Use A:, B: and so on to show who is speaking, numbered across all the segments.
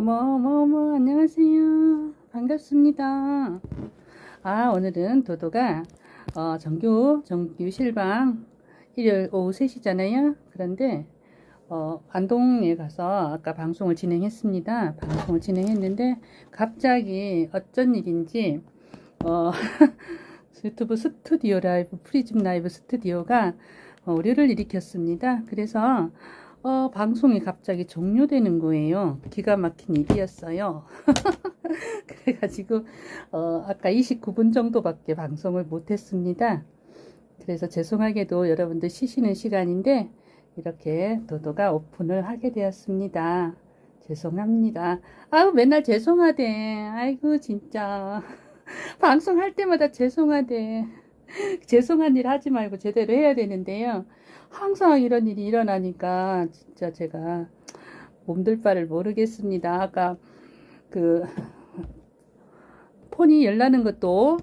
A: 어머, 어머, 어머, 안녕하세요. 반갑습니다. 아, 오늘은 도도가, 어, 정규, 정규 실방, 일요일 오후 3시잖아요. 그런데, 어, 안동에 가서 아까 방송을 진행했습니다. 방송을 진행했는데, 갑자기 어쩐 일인지, 어, 유튜브 스튜디오 라이브, 프리즘 라이브 스튜디오가 어, 오류를 일으켰습니다. 그래서, 어, 방송이 갑자기 종료되는 거예요. 기가 막힌 일이었어요. 그래가지고, 어, 아까 29분 정도밖에 방송을 못했습니다. 그래서 죄송하게도 여러분들 쉬시는 시간인데, 이렇게 도도가 오픈을 하게 되었습니다. 죄송합니다. 아우, 맨날 죄송하대. 아이고, 진짜. 방송할 때마다 죄송하대. 죄송한 일 하지 말고 제대로 해야 되는데요. 항상 이런 일이 일어나니까 진짜 제가 몸둘 바를 모르겠습니다. 아까 그 폰이 열나는 것도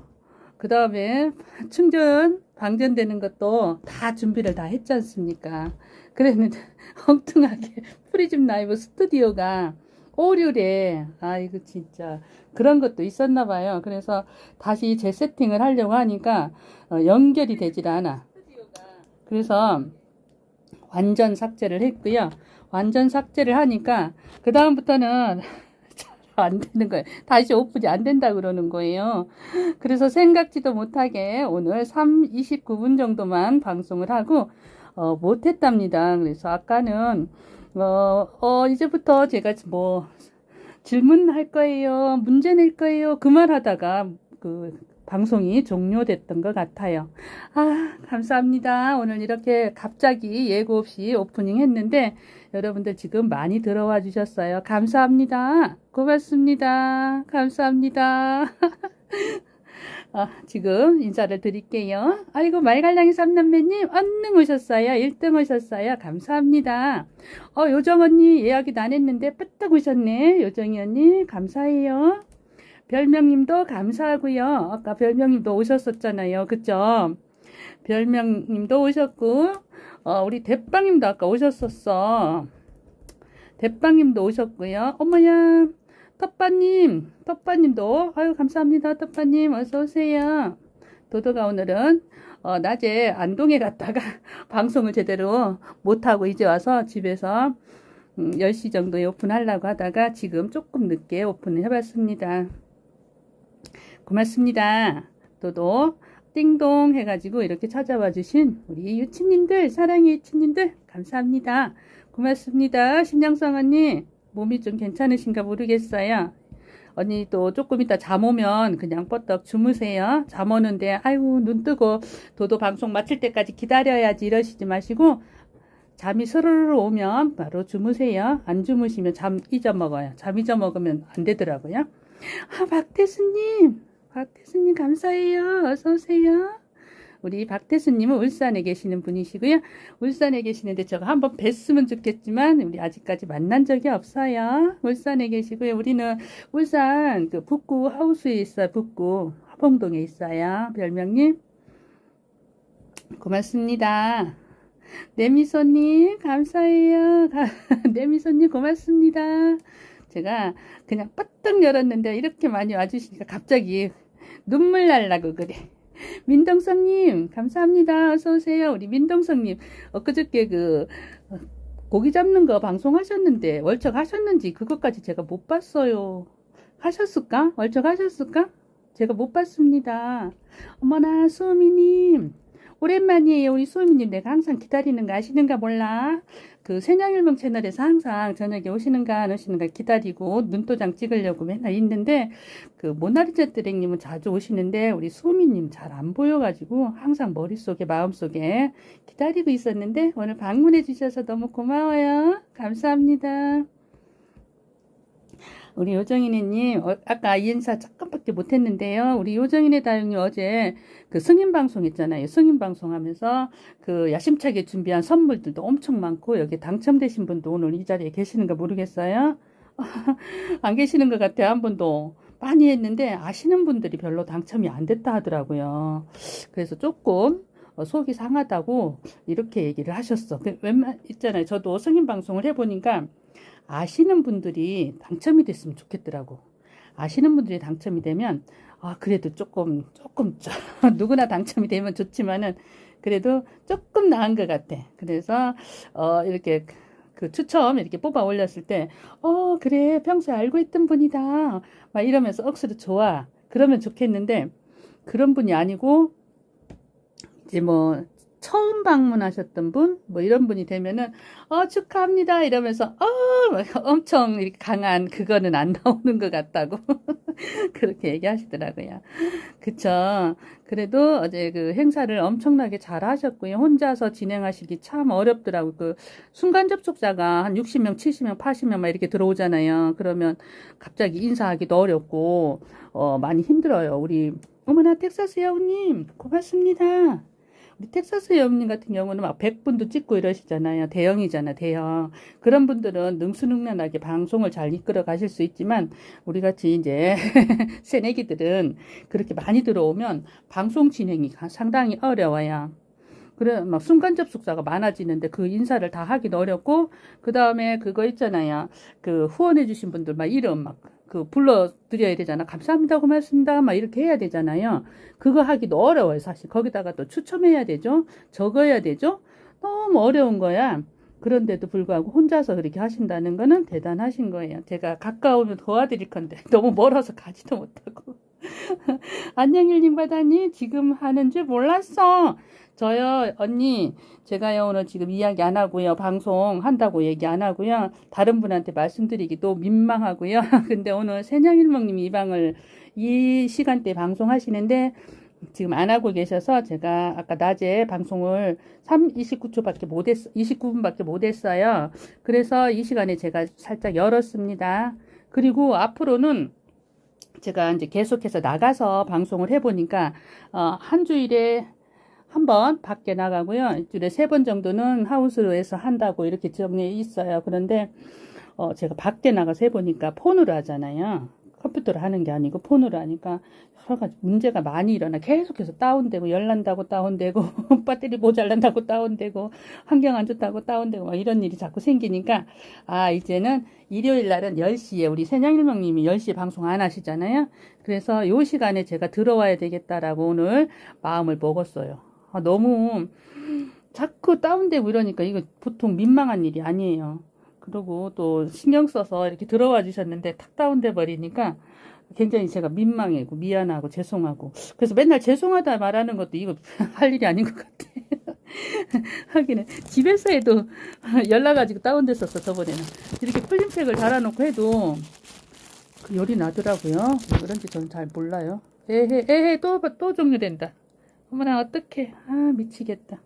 A: 그 다음에 충전 방전되는 것도 다 준비를 다 했지 않습니까? 그랬는데 엉뚱하게 프리즘 라이브 스튜디오가 오류래. 아이고 진짜 그런 것도 있었나 봐요. 그래서 다시 재세팅을 하려고 하니까 어, 연결이 되질 않아. 그래서 완전 삭제를 했고요. 완전 삭제를 하니까 그 다음부터는 안 되는 거예요. 다시 오픈이 안 된다 그러는 거예요. 그래서 생각지도 못하게 오늘 3, 29분 정도만 방송을 하고 어, 못했답니다. 그래서 아까는 어, 어, 이제부터 제가 뭐 질문할 거예요, 문제 낼 거예요 그 말 하다가 그 방송이 종료됐던 것 같아요. 아, 감사합니다. 오늘 이렇게 갑자기 예고 없이 오프닝 했는데 여러분들 지금 많이 들어와 주셨어요. 감사합니다. 고맙습니다. 감사합니다. 아, 지금 인사를 드릴게요. 아이고, 말갈량이 삼남매님, 언능 오셨어요. 1등 오셨어요. 감사합니다. 어, 요정 언니 예약이 안 했는데 뿌떡 오셨네. 요정이 언니, 감사해요. 별명님도 감사하고요. 아까 별명님도 오셨었잖아요. 그죠? 별명님도 오셨고, 어, 우리 대빵님도 아까 오셨었어. 대빵님도 오셨고요. 어머야, 텃바님, 텃바님도, 아유, 감사합니다. 텃바님, 어서 오세요. 도도가 오늘은, 어, 낮에 안동에 갔다가 방송을 제대로 못하고 이제 와서 집에서 음, 10시 정도에 오픈하려고 하다가 지금 조금 늦게 오픈을 해봤습니다. 고맙습니다. 도도 띵동 해가지고 이렇게 찾아와 주신 우리 유치님들, 사랑의 유치님들, 감사합니다. 고맙습니다. 신장성 언니, 몸이 좀 괜찮으신가 모르겠어요. 언니 또 조금 이따 잠 오면 그냥 뻗떡 주무세요. 잠 오는데, 아이고, 눈 뜨고 도도 방송 마칠 때까지 기다려야지 이러시지 마시고, 잠이 스르르 오면 바로 주무세요. 안 주무시면 잠 잊어먹어요. 잠 잊어먹으면 안 되더라고요. 아, 박태수님, 박태수님 감사해요. 어서 오세요. 우리 박태수님은 울산에 계시는 분이시고요. 울산에 계시는데 제가 한번 뵀으면 좋겠지만 우리 아직까지 만난 적이 없어요. 울산에 계시고요. 우리는 울산 그 북구 하우스에 있어요. 북구 화봉동에 있어요. 별명님 고맙습니다. 내미소님 감사해요. 내미소님 고맙습니다. 제가 그냥 빠떡 열었는데 이렇게 많이 와주시니까 갑자기 눈물 날라고 그래. 민동성님 감사합니다. 어서 오세요. 우리 민동성님 엊그저께 그 어, 고기 잡는 거 방송하셨는데 월척 하셨는지 그것까지 제가 못 봤어요. 하셨을까? 월척 하셨을까? 제가 못 봤습니다. 어머나 수미님 오랜만이에요. 우리 수미님 내가 항상 기다리는 거 아시는가 몰라. 그 새냥일명 채널에서 항상 저녁에 오시는가 안 오시는가 기다리고 눈도장 찍으려고 맨날 있는데 그 모나리자 뜨랭님은 자주 오시는데 우리 수미님 잘 안 보여가지고 항상 머릿속에 마음속에 기다리고 있었는데 오늘 방문해 주셔서 너무 고마워요. 감사합니다. 우리 요정이네님, 어, 아까 이 인사 잠깐밖에 못했는데요. 우리 요정이네 다영님 어제 그 승인 방송 있잖아요. 승인 방송 하면서 그 야심차게 준비한 선물들도 엄청 많고 여기 당첨되신 분도 오늘 이 자리에 계시는가 모르겠어요. 안 계시는 것 같아요. 한 분도. 많이 했는데 아시는 분들이 별로 당첨이 안 됐다 하더라고요. 그래서 조금 어, 속이 상하다고 이렇게 얘기를 하셨어. 그 웬만 있잖아요. 저도 승인 방송을 해보니까 아시는 분들이 당첨이 됐으면 좋겠더라고. 아시는 분들이 당첨이 되면 아 그래도 조금 조금 누구나 당첨이 되면 좋지만은 그래도 조금 나은 것 같아. 그래서 어 이렇게 그 추첨 이렇게 뽑아 올렸을 때 어 그래 평소에 알고 있던 분이다 막 이러면서 억수로 좋아 그러면 좋겠는데 그런 분이 아니고 이제 뭐 처음 방문하셨던 분, 뭐 이런 분이 되면은, 어, 축하합니다. 이러면서, 어, 막 엄청 강한 그거는 안 나오는 것 같다고. 그렇게 얘기하시더라고요. 그쵸. 그래도 어제 그 행사를 엄청나게 잘 하셨고요. 혼자서 진행하시기 참 어렵더라고요. 그 순간 접속자가 한 60명, 70명, 80명 막 이렇게 들어오잖아요. 그러면 갑자기 인사하기도 어렵고, 어, 많이 힘들어요. 우리, 어머나, 텍사스 여우님, 고맙습니다. 우리 텍사스 여우님 같은 경우는 막 100분도 찍고 이러시잖아요. 대형이잖아, 대형. 그런 분들은 능수능란하게 방송을 잘 이끌어 가실 수 있지만, 우리 같이 이제, 새내기들은 그렇게 많이 들어오면 방송 진행이 상당히 어려워요. 그래, 막 순간 접속자가 많아지는데 그 인사를 다 하기도 어렵고, 그 다음에 그거 있잖아요. 그 후원해 주신 분들 막 이름 막, 그 불러드려야 되잖아. 감사합니다, 고맙습니다. 막 이렇게 해야 되잖아요. 그거 하기도 어려워요, 사실. 거기다가 또 추첨해야 되죠. 적어야 되죠. 너무 어려운 거야. 그런데도 불구하고 혼자서 그렇게 하신다는 거는 대단하신 거예요. 제가 가까우면 도와드릴 건데 너무 멀어서 가지도 못하고. 안녕 일님 바다님 지금 하는 줄 몰랐어. 저요 언니 제가요 오늘 지금 이야기 안 하고요 방송 한다고 얘기 안 하고요 다른 분한테 말씀드리기도 민망하고요. 근데 오늘 새냥일먹님 이 방을 이 시간대 방송하시는데 지금 안 하고 계셔서 제가 아까 낮에 방송을 3, 29초밖에 못 했, 29분밖에 못 했어요. 그래서 이 시간에 제가 살짝 열었습니다. 그리고 앞으로는 제가 이제 계속해서 나가서 방송을 해보니까, 어, 한 주일에 한 번 밖에 나가고요. 일주일에 세 번 정도는 하우스로 해서 한다고 이렇게 정리해 있어요. 그런데, 어, 제가 밖에 나가서 해보니까 폰으로 하잖아요. 컴퓨터로 하는 게 아니고 폰으로 하니까 여러 가지 문제가 많이 일어나 계속해서 다운되고 열난다고 다운되고 배터리 모자란다고 다운되고 환경 안 좋다고 다운되고 막 이런 일이 자꾸 생기니까 아 이제는 일요일 날은 10시에 우리 새냥일명님이 10시에 방송 안 하시잖아요 그래서 요 시간에 제가 들어와야 되겠다라고 오늘 마음을 먹었어요 아, 너무 자꾸 다운되고 이러니까 이거 보통 민망한 일이 아니에요 그리고 또 신경 써서 이렇게 들어와 주셨는데 탁 다운돼 버리니까 굉장히 제가 민망하고 미안하고 죄송하고 그래서 맨날 죄송하다 말하는 것도 이거 할 일이 아닌 것 같아. 하기는 집에서 해도 연락 가지고 다운됐었어 저번에는 이렇게 플림팩을 달아놓고 해도 그 열이 나더라고요. 왜 그런지 저는 잘 몰라요. 에헤 에헤 또 또 종료된다. 어머나 어떡해 아 미치겠다.